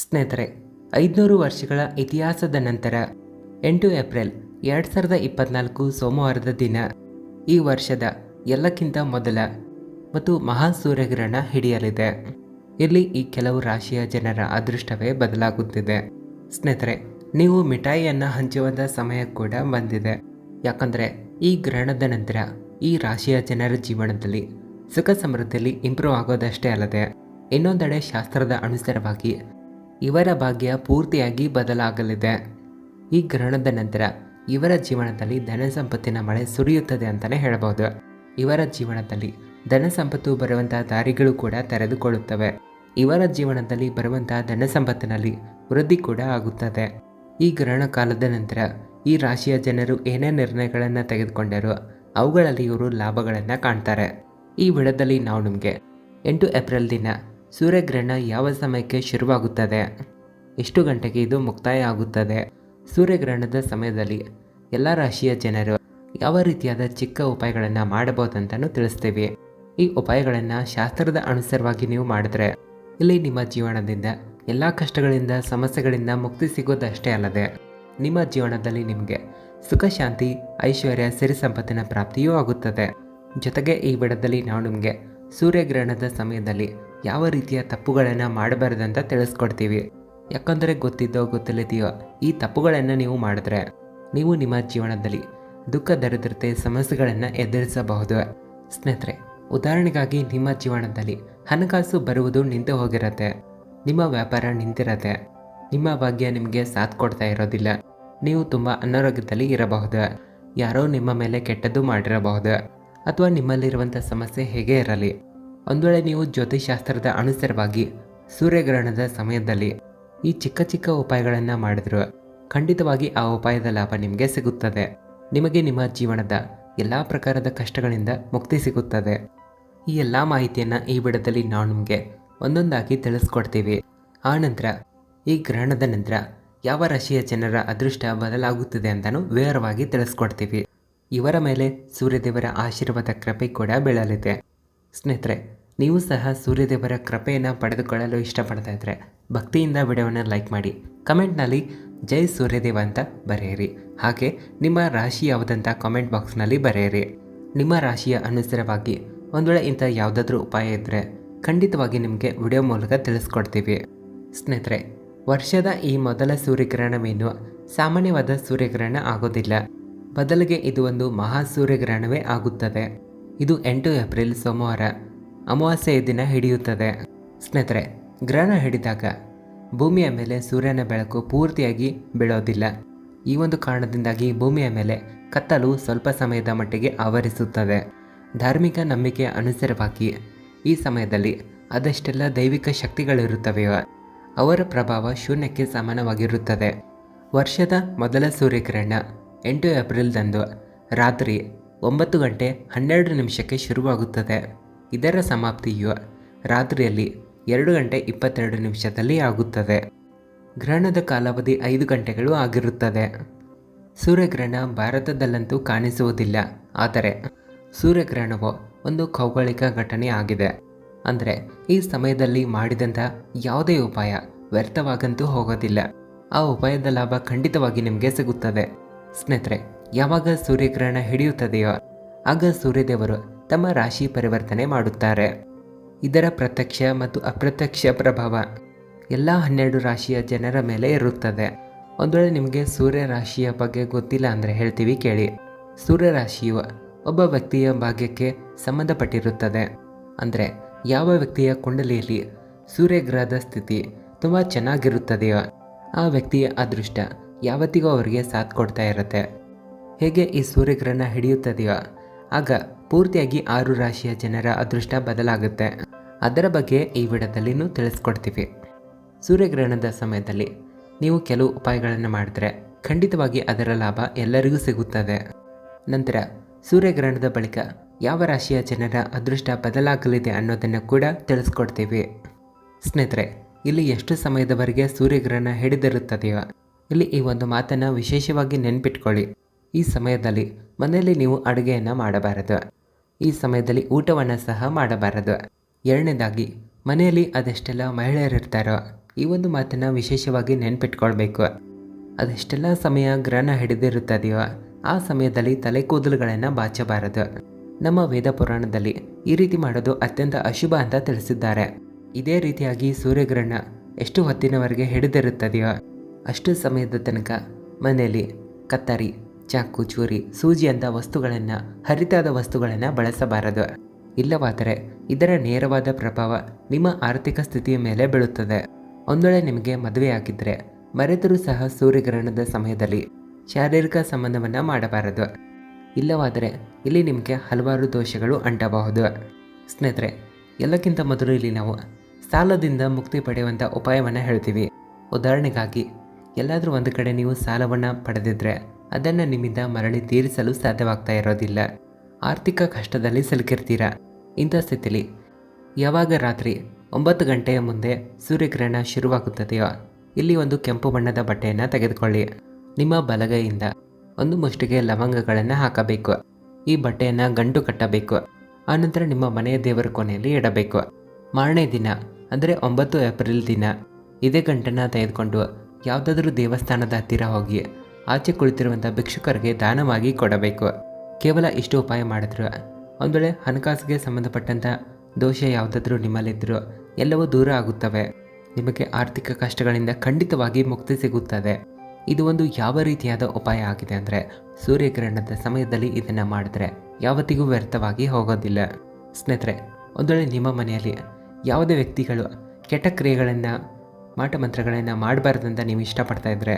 ಸ್ನೇಹಿತರೆ, ಐದುನೂರು ವರ್ಷಗಳ ಇತಿಹಾಸದ ನಂತರ ಎಂಟು ಏಪ್ರಿಲ್ ಎರಡು ಸಾವಿರದ ಇಪ್ಪತ್ನಾಲ್ಕು ಸೋಮವಾರದ ದಿನ ಈ ವರ್ಷದ ಎಲ್ಲಕ್ಕಿಂತ ಮೊದಲ ಮತ್ತು ಮಹಾ ಸೂರ್ಯಗ್ರಹಣ ಹಿಡಿಯಲಿದೆ. ಇಲ್ಲಿ ಈ ಕೆಲವು ರಾಶಿಯ ಜನರ ಅದೃಷ್ಟವೇ ಬದಲಾಗುತ್ತಿದೆ. ಸ್ನೇಹಿತರೆ, ನೀವು ಮಿಠಾಯಿಯನ್ನು ಹಂಚುವಂಥ ಸಮಯ ಕೂಡ ಬಂದಿದೆ. ಯಾಕಂದರೆ ಈ ಗ್ರಹಣದ ನಂತರ ಈ ರಾಶಿಯ ಜನರ ಜೀವನದಲ್ಲಿ ಸುಖ ಸಮೃದ್ಧಿಯಲ್ಲಿ ಇಂಪ್ರೂವ್ ಆಗೋದಷ್ಟೇ ಅಲ್ಲದೆ ಇನ್ನೊಂದೆಡೆ ಶಾಸ್ತ್ರದ ಅನುಸಾರವಾಗಿ ಇವರ ಭಾಗ್ಯ ಪೂರ್ತಿಯಾಗಿ ಬದಲಾಗಲಿದೆ. ಈ ಗ್ರಹಣದ ನಂತರ ಇವರ ಜೀವನದಲ್ಲಿ ಧನ ಸಂಪತ್ತಿನ ಮಳೆ ಸುರಿಯುತ್ತದೆ ಅಂತಲೇ ಹೇಳಬಹುದು ಇವರ ಜೀವನದಲ್ಲಿ ಧನ ಸಂಪತ್ತು ಬರುವಂತಹ ದಾರಿಗಳು ಕೂಡ ತೆರೆದುಕೊಳ್ಳುತ್ತವೆ. ಇವರ ಜೀವನದಲ್ಲಿ ಬರುವಂತಹ ಧನ ಸಂಪತ್ತಿನಲ್ಲಿ ವೃದ್ಧಿ ಕೂಡ ಆಗುತ್ತದೆ. ಈ ಗ್ರಹಣ ಕಾಲದ ನಂತರ ಈ ರಾಶಿಯ ಜನರು ಏನೇ ನಿರ್ಣಯಗಳನ್ನು ತೆಗೆದುಕೊಂಡರೂ ಅವುಗಳಲ್ಲಿ ಇವರು ಲಾಭಗಳನ್ನು ಕಾಣ್ತಾರೆ. ಈ ವಿಡದಲ್ಲಿ ನಾವು ನಿಮಗೆ ಎಂಟು ಏಪ್ರಿಲ್ ದಿನ ಸೂರ್ಯಗ್ರಹಣ ಯಾವ ಸಮಯಕ್ಕೆ ಶುರುವಾಗುತ್ತದೆ? ಎಷ್ಟು ಗಂಟೆಗೆ ಇದು ಮುಕ್ತಾಯ ಆಗುತ್ತದೆ? ಸೂರ್ಯಗ್ರಹಣದ ಸಮಯದಲ್ಲಿ ಎಲ್ಲ ರಾಶಿಯ ಜನರು ಯಾವ ರೀತಿಯಾದ ಚಿಕ್ಕ ಉಪಾಯಗಳನ್ನು ಮಾಡಬಹುದಂತಲೂ ತಿಳಿಸ್ತೀವಿ. ಈ ಉಪಾಯಗಳನ್ನು ಶಾಸ್ತ್ರದ ಅನುಸಾರವಾಗಿ ನೀವು ಮಾಡಿದ್ರೆ ಇಲ್ಲಿ ನಿಮ್ಮ ಜೀವನದಿಂದ ಎಲ್ಲ ಕಷ್ಟಗಳಿಂದ, ಸಮಸ್ಯೆಗಳಿಂದ ಮುಕ್ತಿ ಸಿಗೋದಷ್ಟೇ ಅಲ್ಲದೆ ನಿಮ್ಮ ಜೀವನದಲ್ಲಿ ನಿಮಗೆ ಸುಖ, ಶಾಂತಿ, ಐಶ್ವರ್ಯ, ಸಿರಿ ಸಂಪತ್ತಿನ ಪ್ರಾಪ್ತಿಯೂ ಆಗುತ್ತದೆ. ಜೊತೆಗೆ ಈ ಬಿಡದಲ್ಲಿ ನಾವು ನಿಮಗೆ ಸೂರ್ಯಗ್ರಹಣದ ಸಮಯದಲ್ಲಿ ಯಾವ ರೀತಿಯ ತಪ್ಪುಗಳನ್ನು ಮಾಡಬಾರ್ದಂತ ತಿಳಿಸ್ಕೊಡ್ತೀವಿ. ಯಾಕಂದರೆ ಗೊತ್ತಿದ್ದೋ ಗೊತ್ತಿಲ್ಲದೆಯೋ ಈ ತಪ್ಪುಗಳನ್ನು ನೀವು ಮಾಡಿದ್ರೆ ನೀವು ನಿಮ್ಮ ಜೀವನದಲ್ಲಿ ದುಃಖ, ದರಿದ್ರತೆ, ಸಮಸ್ಯೆಗಳನ್ನು ಎದುರಿಸಬಹುದು. ಸ್ನೇಹಿತರೆ, ಉದಾಹರಣೆಗಾಗಿ ನಿಮ್ಮ ಜೀವನದಲ್ಲಿ ಹಣಕಾಸು ಬರುವುದು ನಿಂತು ಹೋಗಿರತ್ತೆ. ನಿಮ್ಮ ವ್ಯಾಪಾರ ನಿಂತಿರತ್ತೆ. ನಿಮ್ಮ ಭಾಗ್ಯ ನಿಮಗೆ ಸಾಥ್ ಕೊಡ್ತಾ ಇರೋದಿಲ್ಲ. ನೀವು ತುಂಬ ಅನಾರೋಗ್ಯದಲ್ಲಿ ಇರಬಹುದು. ಯಾರೋ ನಿಮ್ಮ ಮೇಲೆ ಕೆಟ್ಟದ್ದು ಮಾಡಿರಬಹುದು. ಅಥವಾ ನಿಮ್ಮಲ್ಲಿರುವಂಥ ಸಮಸ್ಯೆ ಹೇಗೆ ಇರಲಿ. ಒಂದು ವೇಳೆ ನೀವು ಜ್ಯೋತಿಷಾಸ್ತ್ರದ ಅನುಸಾರವಾಗಿ ಸೂರ್ಯಗ್ರಹಣದ ಸಮಯದಲ್ಲಿ ಈ ಚಿಕ್ಕ ಚಿಕ್ಕ ಉಪಾಯಗಳನ್ನು ಮಾಡಿದ್ರು ಖಂಡಿತವಾಗಿ ಆ ಉಪಾಯದ ಲಾಭ ನಿಮಗೆ ಸಿಗುತ್ತದೆ. ನಿಮಗೆ ನಿಮ್ಮ ಜೀವನದ ಎಲ್ಲ ಪ್ರಕಾರದ ಕಷ್ಟಗಳಿಂದ ಮುಕ್ತಿ ಸಿಗುತ್ತದೆ. ಈ ಎಲ್ಲ ಮಾಹಿತಿಯನ್ನು ಈ ಬಿಡದಲ್ಲಿ ನಾವು ನಿಮಗೆ ಒಂದೊಂದಾಗಿ ತಿಳಿಸ್ಕೊಡ್ತೀವಿ. ಆ ನಂತರ ಈ ಗ್ರಹಣದ ನಂತರ ಯಾವ ರಾಶಿಯ ಜನರ ಅದೃಷ್ಟ ಬದಲಾಗುತ್ತದೆ ಅಂತಲೂ ವಿವರವಾಗಿ ತಿಳಿಸ್ಕೊಡ್ತೀವಿ. ಇವರ ಮೇಲೆ ಸೂರ್ಯದೇವರ ಆಶೀರ್ವಾದ ಕೃಪೆ ಕೂಡ ಬೀಳಲಿದೆ. ಸ್ನೇಹಿತರೆ ನೀವು ಸಹ ಸೂರ್ಯದೇವರ ಕೃಪೆಯನ್ನು ಪಡೆದುಕೊಳ್ಳಲು ಇಷ್ಟಪಡ್ತಾ ಇದ್ದರೆ ಭಕ್ತಿಯಿಂದ ವಿಡಿಯೋವನ್ನು ಲೈಕ್ ಮಾಡಿ, ಕಮೆಂಟ್ನಲ್ಲಿ ಜೈ ಸೂರ್ಯದೇವ ಅಂತ ಬರೆಯಿರಿ. ಹಾಗೆ ನಿಮ್ಮ ರಾಶಿ ಯಾವುದಂತ ಕಾಮೆಂಟ್ ಬಾಕ್ಸ್ನಲ್ಲಿ ಬರೆಯಿರಿ. ನಿಮ್ಮ ರಾಶಿಯ ಅನುಸಾರವಾಗಿ ಒಂದು ವೇಳೆ ಇಂಥ ಯಾವುದಾದ್ರೂ ಉಪಾಯ ಇದ್ದರೆ ಖಂಡಿತವಾಗಿ ನಿಮಗೆ ವಿಡಿಯೋ ಮೂಲಕ ತಿಳಿಸ್ಕೊಡ್ತೀವಿ. ಸ್ನೇಹಿತರೆ, ವರ್ಷದ ಈ ಮೊದಲ ಸೂರ್ಯಗ್ರಹಣವೇನು ಸಾಮಾನ್ಯವಾದ ಸೂರ್ಯಗ್ರಹಣ ಆಗೋದಿಲ್ಲ. ಬದಲಿಗೆ ಇದು ಒಂದು ಮಹಾ ಸೂರ್ಯಗ್ರಹಣವೇ ಆಗುತ್ತದೆ. ಇದು ಎಂಟು ಏಪ್ರಿಲ್ ಸೋಮವಾರ. ಅಮಾವಾಸ್ಯೆಯ ದಿನ ಹಿಡಿಯುತ್ತದೆ. ಸ್ನೇಹಿತರೆ, ಗ್ರಹಣ ಹಿಡಿದಾಗ ಭೂಮಿಯ ಮೇಲೆ ಸೂರ್ಯನ ಬೆಳಕು ಪೂರ್ತಿಯಾಗಿ ಬೀಳೋದಿಲ್ಲ. ಈ ಒಂದು ಕಾರಣದಿಂದಾಗಿ ಭೂಮಿಯ ಮೇಲೆ ಕತ್ತಲು ಸ್ವಲ್ಪ ಸಮಯದ ಮಟ್ಟಿಗೆ ಆವರಿಸುತ್ತದೆ. ಧಾರ್ಮಿಕ ನಂಬಿಕೆಯ ಅನುಸಾರವಾಗಿ ಈ ಸಮಯದಲ್ಲಿ ಅದಷ್ಟೆಲ್ಲ ದೈವಿಕ ಶಕ್ತಿಗಳಿರುತ್ತವೆಯೋ? ಅವರ ಪ್ರಭಾವ ಶೂನ್ಯಕ್ಕೆ ಸಮಾನವಾಗಿರುತ್ತದೆ. ವರ್ಷದ ಮೊದಲ ಸೂರ್ಯಗ್ರಹಣ ಎಂಟು ಏಪ್ರಿಲ್ದಂದು ರಾತ್ರಿ ಒಂಬತ್ತು ಗಂಟೆ ಹನ್ನೆರಡು ನಿಮಿಷಕ್ಕೆ ಶುರುವಾಗುತ್ತದೆ. ಇದರ ಸಮಾಪ್ತಿಯು ರಾತ್ರಿಯಲ್ಲಿ ಎರಡು ಗಂಟೆ ಇಪ್ಪತ್ತೆರಡು ನಿಮಿಷದಲ್ಲಿ ಆಗುತ್ತದೆ. ಗ್ರಹಣದ ಕಾಲಾವಧಿ ಐದು ಗಂಟೆಗಳು ಆಗಿರುತ್ತದೆ. ಸೂರ್ಯಗ್ರಹಣ ಭಾರತದಲ್ಲಂತೂ ಕಾಣಿಸುವುದಿಲ್ಲ. ಆದರೆ ಸೂರ್ಯಗ್ರಹಣವು ಒಂದು ಭೌಗೋಳಿಕ ಘಟನೆ ಆಗಿದೆ. ಅಂದರೆ ಈ ಸಮಯದಲ್ಲಿ ಮಾಡಿದಂಥ ಯಾವುದೇ ಉಪಾಯ ವ್ಯರ್ಥವಾಗಂತೂ ಹೋಗೋದಿಲ್ಲ. ಆ ಉಪಾಯದ ಲಾಭ ಖಂಡಿತವಾಗಿ ನಿಮಗೆ ಸಿಗುತ್ತದೆ. ಸ್ನೇಹಿತರೆ, ಯಾವಾಗ ಸೂರ್ಯಗ್ರಹಣ ಹಿಡಿಯುತ್ತದೆಯೋ, ಆಗ ಸೂರ್ಯದೇವರು ತಮ್ಮ ರಾಶಿ ಪರಿವರ್ತನೆ ಮಾಡುತ್ತಾರೆ. ಇದರ ಪ್ರತ್ಯಕ್ಷ ಮತ್ತು ಅಪ್ರತ್ಯಕ್ಷ ಪ್ರಭಾವ ಎಲ್ಲ ಹನ್ನೆರಡು ರಾಶಿಯ ಜನರ ಮೇಲೆ ಇರುತ್ತದೆ. ಒಂದು ವೇಳೆ ನಿಮಗೆ ಸೂರ್ಯ ರಾಶಿಯ ಬಗ್ಗೆ ಗೊತ್ತಿಲ್ಲ ಅಂದರೆ ಹೇಳ್ತೀವಿ ಕೇಳಿ. ಸೂರ್ಯ ರಾಶಿಯು ಒಬ್ಬ ವ್ಯಕ್ತಿಯ ಭಾಗ್ಯಕ್ಕೆ ಸಂಬಂಧಪಟ್ಟಿರುತ್ತದೆ. ಅಂದರೆ ಯಾವ ವ್ಯಕ್ತಿಯ ಕುಂಡಲಿಯಲ್ಲಿ ಸೂರ್ಯಗ್ರಹದ ಸ್ಥಿತಿ ತುಂಬ ಚೆನ್ನಾಗಿರುತ್ತದೆಯೋ ಆ ವ್ಯಕ್ತಿಯ ಅದೃಷ್ಟ ಯಾವತ್ತಿಗೂ ಅವರಿಗೆ ಸಾಥ್ ಕೊಡ್ತಾ ಇರುತ್ತೆ. ಹೇಗೆ ಈ ಸೂರ್ಯಗ್ರಹಣ ಹಿಡಿಯುತ್ತದೆಯೋ ಆಗ ಪೂರ್ತಿಯಾಗಿ ಆರು ರಾಶಿಯ ಜನರ ಅದೃಷ್ಟ ಬದಲಾಗುತ್ತೆ. ಅದರ ಬಗ್ಗೆ ಈ ವಿಡಿಯೋದಲ್ಲಿನೂ ತಿಳಿಸ್ಕೊಡ್ತೀವಿ. ಸೂರ್ಯಗ್ರಹಣದ ಸಮಯದಲ್ಲಿ ನೀವು ಕೆಲವು ಉಪಾಯಗಳನ್ನು ಮಾಡಿದ್ರೆ ಖಂಡಿತವಾಗಿ ಅದರ ಲಾಭ ಎಲ್ಲರಿಗೂ ಸಿಗುತ್ತದೆ. ನಂತರ ಸೂರ್ಯಗ್ರಹಣದ ಬಳಿಕ ಯಾವ ರಾಶಿಯ ಜನರ ಅದೃಷ್ಟ ಬದಲಾಗಲಿದೆ ಅನ್ನೋದನ್ನು ಕೂಡ ತಿಳಿಸ್ಕೊಡ್ತೀವಿ. ಸ್ನೇಹಿತರೆ, ಇಲ್ಲಿ ಎಷ್ಟು ಸಮಯದವರೆಗೆ ಸೂರ್ಯಗ್ರಹಣ ಹಿಡಿದಿರುತ್ತದೆಯೋ, ಇಲ್ಲಿ ಈ ಒಂದು ಮಾತನ್ನು ವಿಶೇಷವಾಗಿ ನೆನ್ಪಿಟ್ಕೊಳ್ಳಿ. ಈ ಸಮಯದಲ್ಲಿ ಮನೆಯಲ್ಲಿ ನೀವು ಅಡುಗೆಯನ್ನು ಮಾಡಬಾರದು. ಈ ಸಮಯದಲ್ಲಿ ಊಟವನ್ನು ಸಹ ಮಾಡಬಾರದು. ಎರಡನೇದಾಗಿ, ಮನೆಯಲ್ಲಿ ಅದೆಷ್ಟೆಲ್ಲ ಮಹಿಳೆಯರಿರ್ತಾರೋ, ಈ ಒಂದು ಮಾತನ್ನು ವಿಶೇಷವಾಗಿ ನೆನ್ಪಿಟ್ಕೊಳ್ಬೇಕು. ಅದೆಷ್ಟೆಲ್ಲ ಸಮಯ ಗ್ರಹಣ ಹಿಡಿದಿರುತ್ತದೆಯೋ, ಆ ಸಮಯದಲ್ಲಿ ತಲೆ ಕೂದಲುಗಳನ್ನು ಬಾಚಬಾರದು. ನಮ್ಮ ವೇದ ಪುರಾಣದಲ್ಲಿ ಈ ರೀತಿ ಮಾಡೋದು ಅತ್ಯಂತ ಅಶುಭ ಅಂತ ತಿಳಿಸಿದ್ದಾರೆ. ಇದೇ ರೀತಿಯಾಗಿ ಸೂರ್ಯಗ್ರಹಣ ಎಷ್ಟು ಹೊತ್ತಿನವರೆಗೆ ಹಿಡಿದಿರುತ್ತದೆಯೋ, ಅಷ್ಟು ಸಮಯದ ತನಕ ಮನೆಯಲ್ಲಿ ಕತ್ತರಿ ಚಾಕು, ಚೂರಿ, ಸೂಜಿ ಅಂತ ವಸ್ತುಗಳನ್ನು, ಹರಿತಾದ ವಸ್ತುಗಳನ್ನು ಬಳಸಬಾರದು. ಇಲ್ಲವಾದರೆ ಇದರ ನೇರವಾದ ಪ್ರಭಾವ ನಿಮ್ಮ ಆರ್ಥಿಕ ಸ್ಥಿತಿಯ ಮೇಲೆ ಬೀಳುತ್ತದೆ. ಒಂದೊಳೆ ನಿಮಗೆ ಮದುವೆಯಾಗಿದ್ದರೆ ಮರೆತರೂ ಸಹ ಸೂರ್ಯಗ್ರಹಣದ ಸಮಯದಲ್ಲಿ ಶಾರೀರಿಕ ಸಂಬಂಧವನ್ನು ಮಾಡಬಾರದು. ಇಲ್ಲವಾದರೆ ಇಲ್ಲಿ ನಿಮಗೆ ಹಲವಾರು ದೋಷಗಳು ಅಂಟಬಹುದು. ಸ್ನೇಹಿತರೆ, ಎಲ್ಲಕ್ಕಿಂತ ಮೊದಲು ಇಲ್ಲಿ ನಾವು ಸಾಲದಿಂದ ಮುಕ್ತಿ ಪಡೆಯುವಂಥ ಉಪಾಯವನ್ನು ಹೇಳ್ತೀವಿ. ಉದಾಹರಣೆಗಾಗಿ, ಎಲ್ಲಾದರೂ ಒಂದು ಕಡೆ ನೀವು ಸಾಲವನ್ನು ಪಡೆದಿದ್ರೆ ಅದನ್ನು ನಿಮ್ಮಿಂದ ಮರಳಿ ತೀರಿಸಲು ಸಾಧ್ಯವಾಗ್ತಾ ಇರೋದಿಲ್ಲ. ಆರ್ಥಿಕ ಕಷ್ಟದಲ್ಲಿ ಸಿಲುಕಿರ್ತೀರ. ಇಂಥ ಸ್ಥಿತಿಲಿ. ಯಾವಾಗ ರಾತ್ರಿ ಒಂಬತ್ತು ಗಂಟೆಯ ಮುಂದೆ ಸೂರ್ಯಗ್ರಹಣ ಶುರುವಾಗುತ್ತದೆಯೋ, ಇಲ್ಲಿ ಒಂದು ಕೆಂಪು ಬಣ್ಣದ ಬಟ್ಟೆಯನ್ನು ತೆಗೆದುಕೊಳ್ಳಿ. ನಿಮ್ಮ ಬಲಗೈಯಿಂದ ಒಂದು ಮುಷ್ಟಿಗೆ ಲವಂಗಗಳನ್ನು ಹಾಕಬೇಕು. ಈ ಬಟ್ಟೆಯನ್ನು ಗಂಟು ಕಟ್ಟಬೇಕು. ಆನಂತರ ನಿಮ್ಮ ಮನೆಯ ದೇವರ ಕೊನೆಯಲ್ಲಿ ಇಡಬೇಕು. ಮಾರನೇ ದಿನ, ಅಂದರೆ ಒಂಬತ್ತು ಏಪ್ರಿಲ್ ದಿನ. ಇದೇ ಗಂಟನ್ನು ತೆಗೆದುಕೊಂಡು ಯಾವುದಾದ್ರೂ ದೇವಸ್ಥಾನದ ಹತ್ತಿರ ಹೋಗಿ ಆಚೆ ಕುಳಿತಿರುವಂಥ ಭಿಕ್ಷುಕರಿಗೆ ದಾನವಾಗಿ ಕೊಡಬೇಕು. ಕೇವಲ ಇಷ್ಟು ಉಪಾಯ ಮಾಡಿದ್ರು. ಒಂದು ವೇಳೆ ಹಣಕಾಸಿಗೆ ಸಂಬಂಧಪಟ್ಟಂಥ ದೋಷ ಯಾವುದಾದ್ರೂ ನಿಮ್ಮಲ್ಲಿದ್ದರೂ ಎಲ್ಲವೂ ದೂರ ಆಗುತ್ತವೆ. ನಿಮಗೆ ಆರ್ಥಿಕ ಕಷ್ಟಗಳಿಂದ ಖಂಡಿತವಾಗಿ ಮುಕ್ತಿ ಸಿಗುತ್ತದೆ. ಇದು ಒಂದು ಯಾವ ರೀತಿಯಾದ ಉಪಾಯ ಆಗಿದೆ ಅಂದರೆ ಸೂರ್ಯಗ್ರಹಣದ ಸಮಯದಲ್ಲಿ ಇದನ್ನು ಮಾಡಿದ್ರೆ ಯಾವತ್ತಿಗೂ ವ್ಯರ್ಥವಾಗಿ ಹೋಗೋದಿಲ್ಲ. ಸ್ನೇಹಿತರೆ ಒಂದು ವೇಳೆ ನಿಮ್ಮ ಮನೆಯಲ್ಲಿ ಯಾವುದೇ ವ್ಯಕ್ತಿಗಳು ಕೆಟ್ಟ ಕ್ರಿಯೆಗಳನ್ನು, ಮಾಟಮಂತ್ರಗಳನ್ನು ಮಾಡಬಾರ್ದಂತ ನೀವು ಇಷ್ಟಪಡ್ತಾ ಇದ್ದರೆ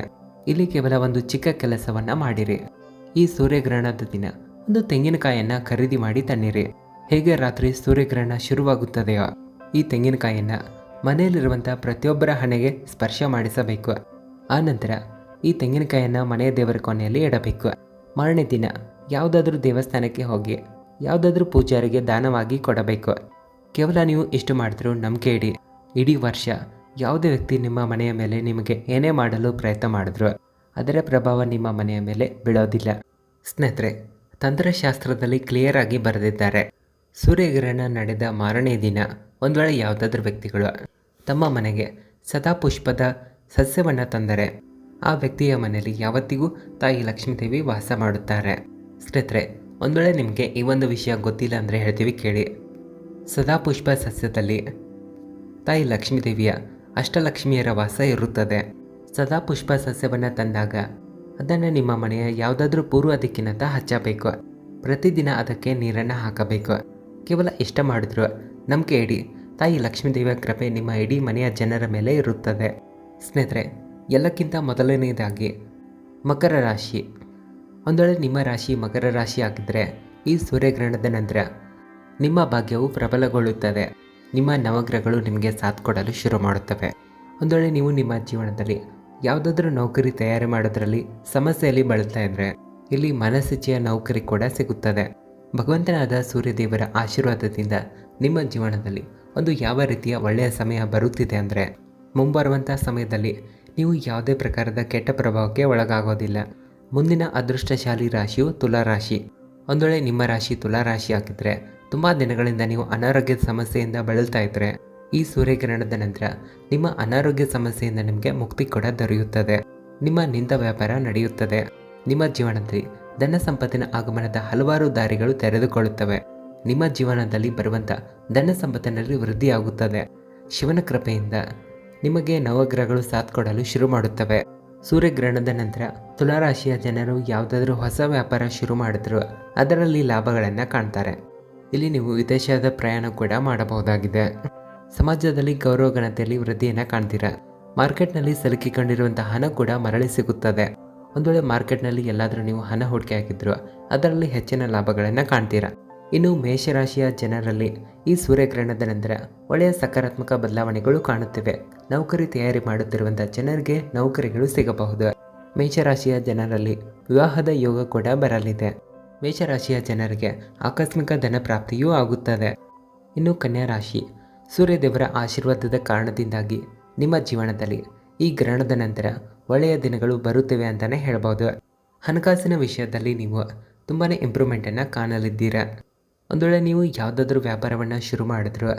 ಇಲ್ಲಿ ಕೇವಲ ಒಂದು ಚಿಕ್ಕ ಕೆಲಸವನ್ನು ಮಾಡಿರಿ. ಈ ಸೂರ್ಯಗ್ರಹಣದ ದಿನ ಒಂದು ತೆಂಗಿನಕಾಯನ್ನು ಖರೀದಿ ಮಾಡಿ ತನ್ನಿರಿ. ಹೇಗೆ ರಾತ್ರಿ ಸೂರ್ಯಗ್ರಹಣ ಶುರುವಾಗುತ್ತದೆಯೋ, ಈ ತೆಂಗಿನಕಾಯನ್ನು ಮನೆಯಲ್ಲಿರುವಂಥ ಪ್ರತಿಯೊಬ್ಬರ ಹಣೆಗೆ ಸ್ಪರ್ಶ ಮಾಡಿಸಬೇಕು. ಆನಂತರ ಈ ತೆಂಗಿನಕಾಯನ್ನು ಮನೆಯ ದೇವರ ಕೊನೆಯಲ್ಲಿ ಇಡಬೇಕು. ಮಾರನೇ ದಿನ ಯಾವುದಾದ್ರೂ ದೇವಸ್ಥಾನಕ್ಕೆ ಹೋಗಿ ಯಾವುದಾದ್ರೂ ಪೂಜಾರಿಗೆ ದಾನವಾಗಿ ಕೊಡಬೇಕು. ಕೇವಲ ನೀವು ಇಷ್ಟು ಮಾಡಿದ್ರೂ ನಂಬಿಕೆ ಇಡಿ. ಇಡೀ ವರ್ಷ ಯಾವುದೇ ವ್ಯಕ್ತಿ ನಿಮ್ಮ ಮನೆಯ ಮೇಲೆ ನಿಮಗೆ ಏನೇ ಮಾಡಲು ಪ್ರಯತ್ನ ಮಾಡಿದ್ರು ಅದರ ಪ್ರಭಾವ ನಿಮ್ಮ ಮನೆಯ ಮೇಲೆ ಬೀಳೋದಿಲ್ಲ. ಸ್ನೇಹಿತರೆ, ತಂತ್ರಶಾಸ್ತ್ರದಲ್ಲಿ ಕ್ಲಿಯರ್ ಆಗಿ ಬರೆದಿದ್ದಾರೆ. ಸೂರ್ಯಗ್ರಹಣ ನಡೆದ ಮಾರನೇ ದಿನ ಒಂದು ವೇಳೆ ಯಾವುದಾದ್ರೂ ವ್ಯಕ್ತಿಗಳು ತಮ್ಮ ಮನೆಗೆ ಸದಾ ಪುಷ್ಪದ ಸಸ್ಯವನ್ನು ತಂದರೆ, ಆ ವ್ಯಕ್ತಿಯ ಮನೆಯಲ್ಲಿ ಯಾವತ್ತಿಗೂ ತಾಯಿ ಲಕ್ಷ್ಮೀದೇವಿ ವಾಸ ಮಾಡುತ್ತಾರೆ. ಸ್ನೇಹಿತರೆ ಒಂದು ವೇಳೆ ನಿಮಗೆ ಈ ಒಂದು ವಿಷಯ ಗೊತ್ತಿಲ್ಲ ಅಂದರೆ ಹೇಳ್ತೀವಿ ಕೇಳಿ. ಸದಾ ಪುಷ್ಪ ಸಸ್ಯದಲ್ಲಿ ತಾಯಿ ಲಕ್ಷ್ಮೀದೇವಿಯ ಅಷ್ಟಲಕ್ಷ್ಮಿಯರ ವಾಸ ಇರುತ್ತದೆ. ಸದಾ ಪುಷ್ಪ ಸಸ್ಯವನ್ನು ತಂದಾಗ ಅದನ್ನು ನಿಮ್ಮ ಮನೆಯ ಯಾವುದಾದ್ರೂ ಪೂರ್ವ ದಿಕ್ಕಿನತ್ತ ಹಚ್ಚಬೇಕು. ಪ್ರತಿದಿನ ಅದಕ್ಕೆ ನೀರನ್ನು ಹಾಕಬೇಕು. ಕೇವಲ ಇಷ್ಟ ಮಾಡಿದ್ರು ನಂಬಿಕೆ ಇಡಿ. ತಾಯಿ ಲಕ್ಷ್ಮೀದೇವಿಯ ಕೃಪೆ ನಿಮ್ಮ ಇಡೀ ಮನೆಯ ಜನರ ಮೇಲೆ ಇರುತ್ತದೆ. ಸ್ನೇಹಿತರೆ, ಎಲ್ಲಕ್ಕಿಂತ ಮೊದಲನೆಯದಾಗಿ ಮಕರ ರಾಶಿ. ಒಂದೊಳೆ ನಿಮ್ಮ ರಾಶಿ ಮಕರ ರಾಶಿ ಆಗಿದ್ದರೆ ಈ ಸೂರ್ಯಗ್ರಹಣದ ನಂತರ ನಿಮ್ಮ ಭಾಗ್ಯವು ಪ್ರಬಲಗೊಳ್ಳುತ್ತದೆ. ನಿಮ್ಮ ನವಗ್ರಹಗಳು ನಿಮಗೆ ಸಾಥ್ ಕೊಡಲು ಶುರು ಮಾಡುತ್ತವೆ. ಒಂದು ವೇಳೆ ನೀವು ನಿಮ್ಮ ಜೀವನದಲ್ಲಿ ಯಾವುದಾದ್ರೂ ನೌಕರಿ ತಯಾರಿ ಮಾಡೋದ್ರಲ್ಲಿ ಸಮಸ್ಯೆಯಲ್ಲಿ ಬಳಲ್ತಾ ಇದ್ದರೆ ಇಲ್ಲಿ ಮನಸ್ಸಿಚ್ಛೆಯ ನೌಕರಿ ಕೂಡ ಸಿಗುತ್ತದೆ. ಭಗವಂತನಾದ ಸೂರ್ಯದೇವರ ಆಶೀರ್ವಾದದಿಂದ ನಿಮ್ಮ ಜೀವನದಲ್ಲಿ ಒಂದು ಯಾವ ರೀತಿಯ ಒಳ್ಳೆಯ ಸಮಯ ಬರುತ್ತಿದೆ ಅಂದರೆ ಮುಂಬರುವಂಥ ಸಮಯದಲ್ಲಿ ನೀವು ಯಾವುದೇ ಪ್ರಕಾರದ ಕೆಟ್ಟ ಪ್ರಭಾವಕ್ಕೆ ಒಳಗಾಗೋದಿಲ್ಲ. ಮುಂದಿನ ಅದೃಷ್ಟಶಾಲಿ ರಾಶಿಯು ತುಲಾ ರಾಶಿ. ಒಂದು ವೇಳೆ ನಿಮ್ಮ ರಾಶಿ ತುಲಾ ರಾಶಿ ಆಗಿದ್ದರೆ ತುಂಬ ದಿನಗಳಿಂದ ನೀವು ಅನಾರೋಗ್ಯದ ಸಮಸ್ಯೆಯಿಂದ ಬಳಲ್ತಾ ಇದ್ದರೆ ಈ ಸೂರ್ಯಗ್ರಹಣದ ನಂತರ ನಿಮ್ಮ ಅನಾರೋಗ್ಯ ಸಮಸ್ಯೆಯಿಂದ ನಿಮಗೆ ಮುಕ್ತಿ ಕೂಡ ದೊರೆಯುತ್ತದೆ. ನಿಮ್ಮ ನಿಂದ ವ್ಯಾಪಾರ ನಡೆಯುತ್ತದೆ. ನಿಮ್ಮ ಜೀವನದಲ್ಲಿ ಧನ ಸಂಪತ್ತಿನ ಆಗಮನದ ಹಲವಾರು ದಾರಿಗಳು ತೆರೆದುಕೊಳ್ಳುತ್ತವೆ. ನಿಮ್ಮ ಜೀವನದಲ್ಲಿ ಬರುವಂಥ ಧನ ಸಂಪತ್ತಿನಲ್ಲಿ ವೃದ್ಧಿಯಾಗುತ್ತದೆ. ಶಿವನ ಕೃಪೆಯಿಂದ ನಿಮಗೆ ನವಗ್ರಹಗಳು ಸಾಥ್ ಕೊಡಲು ಶುರು ಮಾಡುತ್ತವೆ. ಸೂರ್ಯಗ್ರಹಣದ ನಂತರ ತುಲಾರಾಶಿಯ ಜನರು ಯಾವುದಾದ್ರೂ ಹೊಸ ವ್ಯಾಪಾರ ಶುರು ಮಾಡಿದ್ರು, ಅದರಲ್ಲಿ ಲಾಭಗಳನ್ನು ಕಾಣ್ತಾರೆ. ಇಲ್ಲಿ ನೀವು ವಿದೇಶದ ಪ್ರಯಾಣ ಕೂಡ ಮಾಡಬಹುದಾಗಿದೆ. ಸಮಾಜದಲ್ಲಿ ಗೌರವ, ಘನತೆಯಲ್ಲಿ ವೃದ್ಧಿಯನ್ನು ಕಾಣ್ತೀರಾ? ಮಾರ್ಕೆಟ್ನಲ್ಲಿ ಸಲುಕಿಕೊಂಡಿರುವಂಥ ಹಣ ಕೂಡ ಮರಳಿ ಸಿಗುತ್ತದೆ. ಒಂದು ವೇಳೆ ಮಾರ್ಕೆಟ್ನಲ್ಲಿ ಎಲ್ಲಾದರೂ ನೀವು ಹಣ ಹೂಡಿಕೆ ಹಾಕಿದ್ರು ಅದರಲ್ಲಿ ಹೆಚ್ಚಿನ ಲಾಭಗಳನ್ನು ಕಾಣ್ತೀರಾ? ಇನ್ನು ಮೇಷರಾಶಿಯ ಜನರಲ್ಲಿ ಈ ಸೂರ್ಯಗ್ರಹಣದ ನಂತರ ಒಳ್ಳೆಯ ಸಕಾರಾತ್ಮಕ ಬದಲಾವಣೆಗಳು ಕಾಣುತ್ತಿವೆ. ನೌಕರಿ ತಯಾರಿ ಮಾಡುತ್ತಿರುವಂಥ ಜನರಿಗೆ ನೌಕರಿಗಳು ಸಿಗಬಹುದು. ಮೇಷರಾಶಿಯ ಜನರಲ್ಲಿ ವಿವಾಹದ ಯೋಗ ಕೂಡ ಬರಲಿದೆ. ಮೇಷರಾಶಿಯ ಜನರಿಗೆ ಆಕಸ್ಮಿಕ ಧನ ಪ್ರಾಪ್ತಿಯೂ ಆಗುತ್ತದೆ. ಇನ್ನು ಕನ್ಯಾ ರಾಶಿ, ಸೂರ್ಯದೇವರ ಆಶೀರ್ವಾದದ ಕಾರಣದಿಂದಾಗಿ ನಿಮ್ಮ ಜೀವನದಲ್ಲಿ ಈ ಗ್ರಹಣದ ನಂತರ ಒಳ್ಳೆಯ ದಿನಗಳು ಬರುತ್ತವೆ ಅಂತಲೇ ಹೇಳ್ಬೋದು. ಹಣಕಾಸಿನ ವಿಷಯದಲ್ಲಿ ನೀವು ತುಂಬಾ ಇಂಪ್ರೂವ್ಮೆಂಟನ್ನು ಕಾಣಲಿದ್ದೀರಾ. ಒಂದು ವೇಳೆ ನೀವು ಯಾವುದಾದ್ರೂ ವ್ಯಾಪಾರವನ್ನು ಶುರು ಮಾಡಿದ್ರು,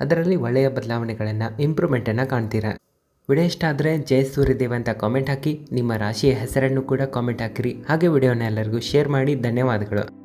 ಅದರಲ್ಲಿ ಒಳ್ಳೆಯ ಬದಲಾವಣೆಗಳನ್ನು ಇಂಪ್ರೂವ್ಮೆಂಟನ್ನು ಕಾಣ್ತೀರಾ. ವಿಡಿಯೋ ಇಷ್ಟ ಆದರೆ ಜಯ ಸೂರ್ಯದೇವ್ ಅಂತ ಕಾಮೆಂಟ್ ಹಾಕಿ. ನಿಮ್ಮ ರಾಶಿಯ ಹೆಸರನ್ನು ಕೂಡ ಕಾಮೆಂಟ್ ಹಾಕಿರಿ. ಹಾಗೆ ವಿಡಿಯೋನ ಎಲ್ಲರಿಗೂ ಶೇರ್ ಮಾಡಿ. ಧನ್ಯವಾದಗಳು.